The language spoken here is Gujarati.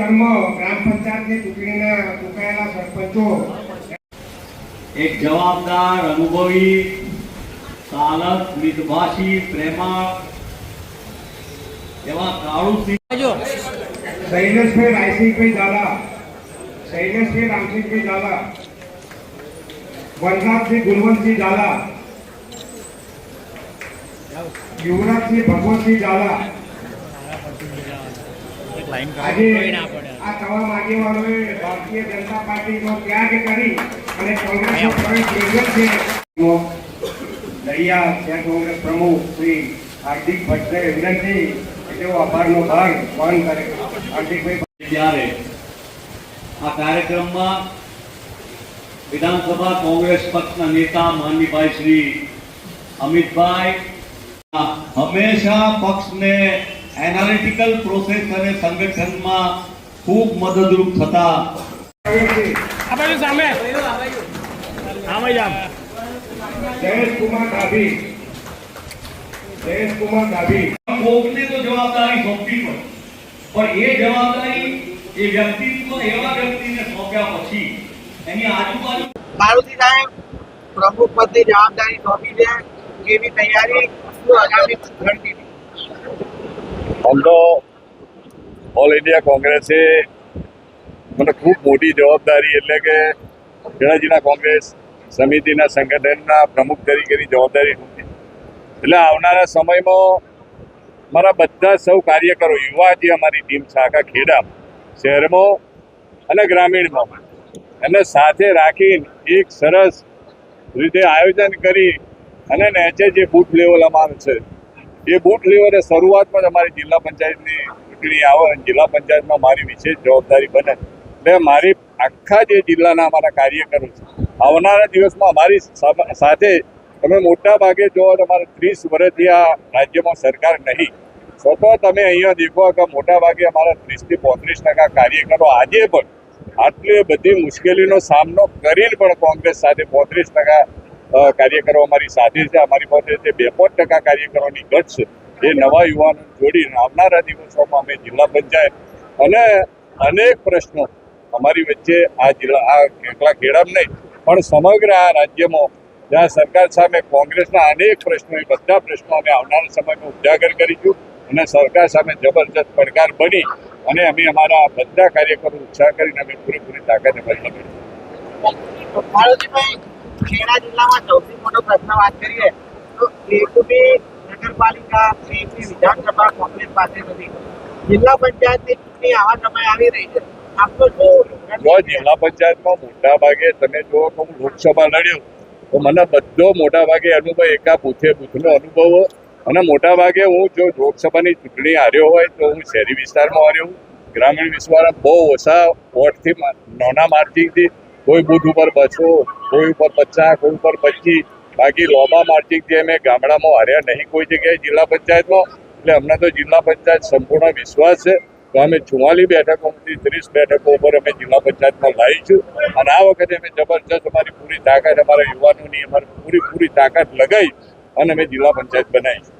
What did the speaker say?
કર્મ ગ્રામ પંચાયતની ચૂંટણીના ચૂંટાયેલા સરપંચો. એક જવાબદાર અનુભવી ચાલક મિતભાષી પ્રેમા એવા કાળુસિંહ શૈલેષભાઈ રાયસિંહભાઈ ઝાલા. શૈલેષભાઈ રામસિંહભાઈ ઝાલા. વનરાજસિંહ ગુણવંતસિંહ ઝાલા. યુવરાજસિંહ ભગવતસિંહ ઝાલા. આજે આ તમામ આગેવાનોએ ભારતીય જનતા પાર્ટીનો ત્યાગ કરી અને કોંગ્રેસનો પ્રવેશ મેળવ્યો છે. દરિયા શહેર કોંગ્રેસ પ્રમુખ શ્રી હાર્દિક ભટ્ટને વિનંતી તેઓ આભારનો ભાર વહન કરે. હાર્દિકભાઈ ત્યારે આ કાર્યક્રમમાં વિધાનસભા કોંગ્રેસ પક્ષના નેતા માનનીભાઈ શ્રી અમિતભાઈ હંમેશા હંમેશા પક્ષને એનાલિટિકલ પ્રોસેસ અને સંગઠનમાં ખૂબ મદદરૂપ થતા આ બાજુ સામે આમાં. જામ જયેશ કુમાર ડાભી જયેશ કુમાર ડાભી કોકને તો જવાબદારી સોંપવી પડે. પણ એ જવાબદારી એ વ્યક્તિત્વ એવા વ્યક્તિને સોંપ્યા પછી એની આજુબાજુ મારુતિ સાહેબ પ્રમુખ પદની જવાબદારી સોંપી છે. એવી તૈયારી આગામી રણનીતિ આમ ઓલ ઇન્ડિયા કોંગ્રેસે મને ખૂબ મોટી જવાબદારી એટલે કે ખેડાજીના કોંગ્રેસ સમિતિના સંગઠનના પ્રમુખ તરીકેની જવાબદારી નથી એટલે આવનારા સમયમાં મારા બધા સૌ કાર્યકરો, યુવા જે અમારી ટીમ છે, આખા ખેડા, શહેરમાં અને ગ્રામીણમાં એને સાથે રાખીને એક સરસ રીતે આયોજન કરી અને નેચે જે બૂથ લેવલ અમારું છે એ બૂથ લેવલે શરૂઆતમાં જ અમારી જિલ્લા પંચાયતની ચૂંટણી આવે અને જિલ્લા પંચાયતમાં મારી વિશેષ જવાબદારી બને. એટલે મારી આખા જે જિલ્લાના અમારા કાર્યકરો છે, આવનારા દિવસમાં અમારી સાથે તમે મોટા ભાગે જો તમારે ત્રીસ વર્ષથી આ રાજ્યમાં સરકાર નહીં તો તમે અહીંયા દેખો કે મોટા ભાગે અમારા ત્રીસથી પોત્રીસ ટકા કાર્યકરો આજે પણ આટલી બધી મુશ્કેલીનો સામનો કરીને પણ કોંગ્રેસ સાથે પોત્રીસ ટકા કાર્યકરો અમારી સાથે છે. અમારી પાસે જે બે પાંચ ટકા કાર્યકરોની ગઢ છે. એ નવા યુવાનો જોડીને આવનારા દિવસોમાં અમે જિલ્લા પંચાયત અને અનેક પ્રશ્નો અમારી વચ્ચે આ જિલ્લા, આ કેટલા ખેડામ નહીં, પણ સમગ્ર આ રાજ્યમાં જ્યાં સરકાર સામે કોંગ્રેસના અનેક પ્રશ્નો, એ બધા પ્રશ્નો અમે આવનારા સમયમાં ઉજાગર કરીશું અને સરકાર સામે જબરજસ્ત પડકાર બની અને અમે અમારા બધા કાર્યકરો ઉત્સાહ કરીને અમે પૂરેપૂરી તાકાત મતલબ મારુતિભાઈ ખેડા જિલ્લામાં સૌથી મોટો પ્રશ્ન વાત કરીએ તો એકુબી નગરપાલિકા કે વિધાનસભા કોંગ્રેસ પાસે નથી. જિલ્લા પંચાયતની ચૂંટણી આવા સમય આવી રહી છે. પંચાયતમાં મોટા ભાગે તમે જો હું લોકસભા લડ્યો. તો મને બધો મોટા અનુભવ, એકા બૂથે બૂથનો અનુભવ. અને મોટા હું જો લોકસભાની ચૂંટણી હાર્યો હોય તો હું શહેરી વિસ્તારમાં હાર્યો. હું ગ્રામીણ વિસ્તારમાં બહુ ઓછા વોટથી નાના માર્જિનથી કોઈ બૂથ ઉપર બસો, કોઈ ઉપર પચાસ, કોઈ ઉપર પચીસ. બાકી લોબા જે અમે ગામડામાં હાર્યા નહીં કોઈ જગ્યાએ જિલ્લા પંચાયતમાં. એટલે અમને તો જિલ્લા પંચાયત સંપૂર્ણ વિશ્વાસ છે. તો અમે ચુમ્માલી બેઠકોમાંથી ત્રીસ બેઠકો ઉપર અમે જિલ્લા પંચાયતમાં લાવીશું અને આ વખતે અમે જબરજસ્ત અમારી પૂરી તાકાત, અમારા યુવાનોની અમારી પૂરી પૂરી તાકાત લગાવી અને અમે જિલ્લા પંચાયત બનાવીશું.